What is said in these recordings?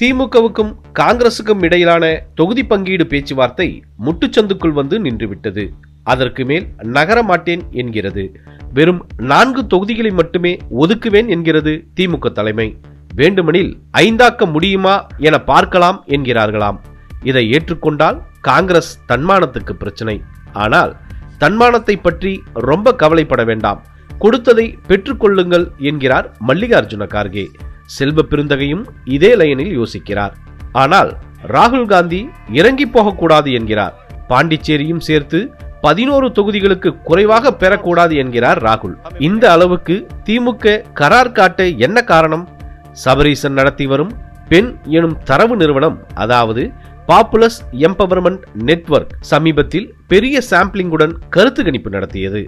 திமுகவுக்கும் காங்கிரசுக்கும் இடையிலான தொகுதி பங்கீடு பேச்சுவார்த்தை முட்டுச்சந்துக்குள் வந்து நின்றுவிட்டது. அதற்கு மேல் நகர மாட்டேன் என்கிறது. வெறும் நான்கு தொகுதிகளை மட்டுமே ஒதுக்குவேன் என்கிறது திமுக தலைமை. வேண்டுமெனில் ஐந்தாக்க முடியுமா என பார்க்கலாம் என்கிறார்களாம். இதை ஏற்றுக்கொண்டால் காங்கிரஸ் தன்மானத்துக்கு பிரச்சனை. ஆனால் தன்மானத்தை பற்றி ரொம்ப கவலைப்பட வேண்டாம். கொடுத்ததை பெற்றுக்கொள்ளுங்கள் என்கிறார் மல்லிகார்ஜுன கார்கே. செல்வ பெருந்தகையும் இதே லைனில் யோசிக்கிறார். ஆனால் ராகுல் காந்தி இறங்கி போகக்கூடாது என்கிறார். பாண்டிச்சேரியும் சேர்த்து பதினோரு தொகுதிகளுக்கு குறைவாக பெறக்கூடாது என்கிறார் ராகுல். இந்த அளவுக்கு திமுக கரார் காட்ட என்ன காரணம்? சபரீசன் நடத்தி வரும் பெண் எனும் தரவு நிறுவனம் அதாவது பாப்புலஸ் எம்பவர்மெண்ட் நெட்வொர்க் சமீபத்தில் பெரிய சாம்பிளிங்குடன் கருத்து கணிப்பு நடத்தியது.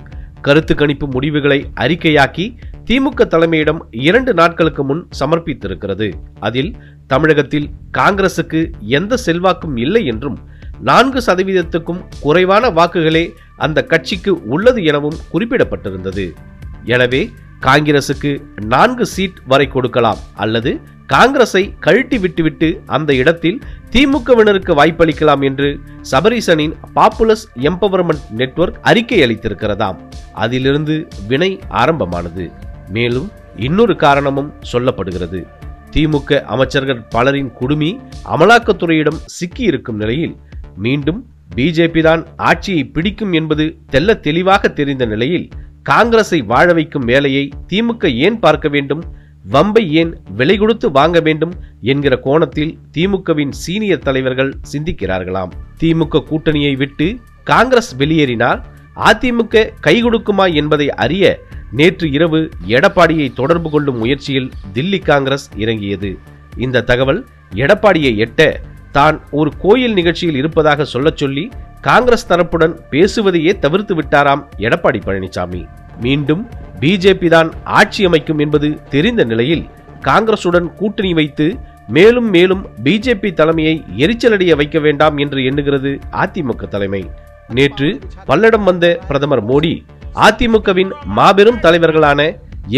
கருத்து கணிப்பு முடிவுகளை அறிக்கையாக்கி திமுக தலைமையிடம் இரண்டு நாட்களுக்கு முன் சமர்ப்பித்திருக்கிறது. அதில் தமிழகத்தில் காங்கிரசுக்கு எந்த செல்வாக்கும் இல்லை என்றும் நான்கு சதவீதத்துக்கும் குறைவான வாக்குகளே அந்த கட்சிக்கு உள்ளது எனவும் குறிப்பிடப்பட்டிருந்தது. எனவே காங்கிரசுக்கு நான்கு சீட் வரை கொடுக்கலாம் அல்லது காங்கிரஸை கழட்டி விட்டுவிட்டு அந்த இடத்தில் திமுகவினருக்கு வாய்ப்பளிக்கலாம் என்று சபரீசனின் பாப்புலஸ் எம்பவர்மெண்ட் நெட்வொர்க் அறிக்கை அளித்திருக்கிறதாம். அதிலிருந்து வினை ஆரம்பமானது. மேலும் இன்னொரு காரணமும் சொல்லப்படுகிறது. திமுக அமைச்சர்கள் பலரின் குடுமி அமலாக்கத்துறையிடம் சிக்கியிருக்கும் நிலையில் மீண்டும் பிஜேபி தான் ஆட்சியை பிடிக்கும் என்பது தெல்ல தெளிவாக தெரிந்த நிலையில் காங்கிரஸை வாழ வைக்கும் வேலையை திமுக ஏன் பார்க்க வேண்டும்? வம்பை ஏன் விலை கொடுத்து வாங்க வேண்டும்? என்கிற கோணத்தில் திமுகவின் சீனியர் தலைவர்கள் சிந்திக்கிறார்களாம். திமுக கூட்டணியை விட்டு காங்கிரஸ் வெளியேறினால் அதிமுக கை கொடுக்குமா என்பதை அறிய நேற்று இரவு எடப்பாடியை தொடர்பு கொள்ளும் முயற்சியில் தில்லி காங்கிரஸ் இறங்கியது. இந்த தகவல் எடப்பாடியை எட்ட தான் ஒரு கோயில் நிகழ்ச்சியில் இருப்பதாக சொல்லச் சொல்லி காங்கிரஸ் தரப்புடன் பேசுவதையே தவிர்த்து விட்டாராம் எடப்பாடி பழனிசாமி. மீண்டும் பிஜேபி தான் ஆட்சி அமைக்கும் என்பது தெரிந்த நிலையில் காங்கிரசுடன் கூட்டணி வைத்து மேலும் மேலும் பிஜேபி தலைமையை எரிச்சலடைய வைக்க வேண்டாம் என்று எண்ணுகிறது அதிமுக தலைமை. நேற்று பல்லடம் வந்த பிரதமர் மோடி அதிமுகவின் மாபெரும் தலைவர்களான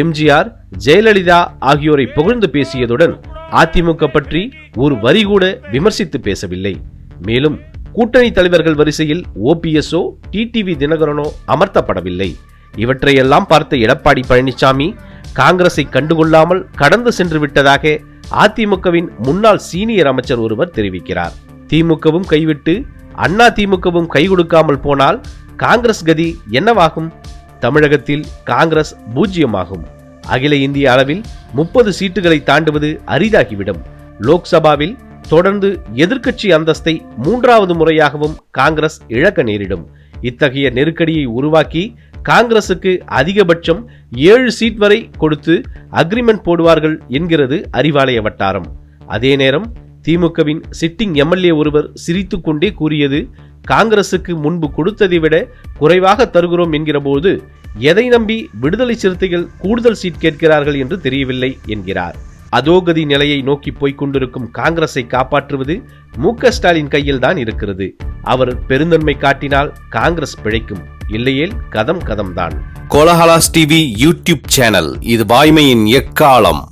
எம்ஜிஆர் ஜெயலலிதா ஆகியோரை புகழ்ந்து பேசியதுடன் அதிமுக பற்றி ஒரு வரி கூட விமர்சித்து பேசவில்லை. மேலும் கூட்டணி தலைவர்கள் வரிசையில் ஓபிஎஸ்ஓ டிடிவி தினகரனோ அமர்த்தப்படவில்லை. இவற்றையெல்லாம் பார்த்த எடப்பாடி பழனிசாமி காங்கிரஸை கண்டுகொள்ளாமல் கடந்து சென்று விட்டதாக அதிமுகவின் முன்னாள் சீனியர் அமைச்சர் ஒருவர் தெரிவிக்கிறார். திமுகவும் கைவிட்டு அண்ணா திமுகவும் கை கொடுக்காமல் போனால் காங்கிரஸ் கதி என்னவாகும்? தமிழகத்தில் காங்கிரஸ் பூஜ்ஜியமாகும். அகில இந்திய அளவில் முப்பது சீட்டுகளை தாண்டுவது அரிதாகிவிடும். லோக்சபாவில் தொடர்ந்து எதிர்க்கட்சி அந்தஸ்தை மூன்றாவது முறையாகவும் காங்கிரஸ் இழக்க நேரிடும். இத்தகைய நெருக்கடியை உருவாக்கி காங்கிரசுக்கு அதிகபட்சம் ஏழு சீட் வரை கொடுத்து அக்ரிமெண்ட் போடுவார்கள் என்கிறது அறிவாலய வட்டாரம். அதே நேரம் திமுகவின் சிட்டிங் எம்எல்ஏ ஒருவர் சிரித்துக்கொண்டே கூறியது காங்கிரசுக்கு முன்பு கொடுத்ததை விட குறைவாக தருகிறோம் என்கிறபோது எதை நம்பி விடுதலை சிறுத்தைகள் கூடுதல் சீட் கேட்கிறார்கள் என்று தெரியவில்லை என்கிறார். அதோகதி நிலையை நோக்கி போய்க் கொண்டிருக்கும் காங்கிரஸை காப்பாற்றுவது மு ஸ்டாலின் கையில் தான் இருக்கிறது. அவர் பெருந்தன்மை காட்டினால் காங்கிரஸ் பிழைக்கும். இல்லையேல் கதம் கதம்தான். கோலஹலாஸ் டிவி யூடியூப் சேனல் இது வாய்மையின் எக்காலம்.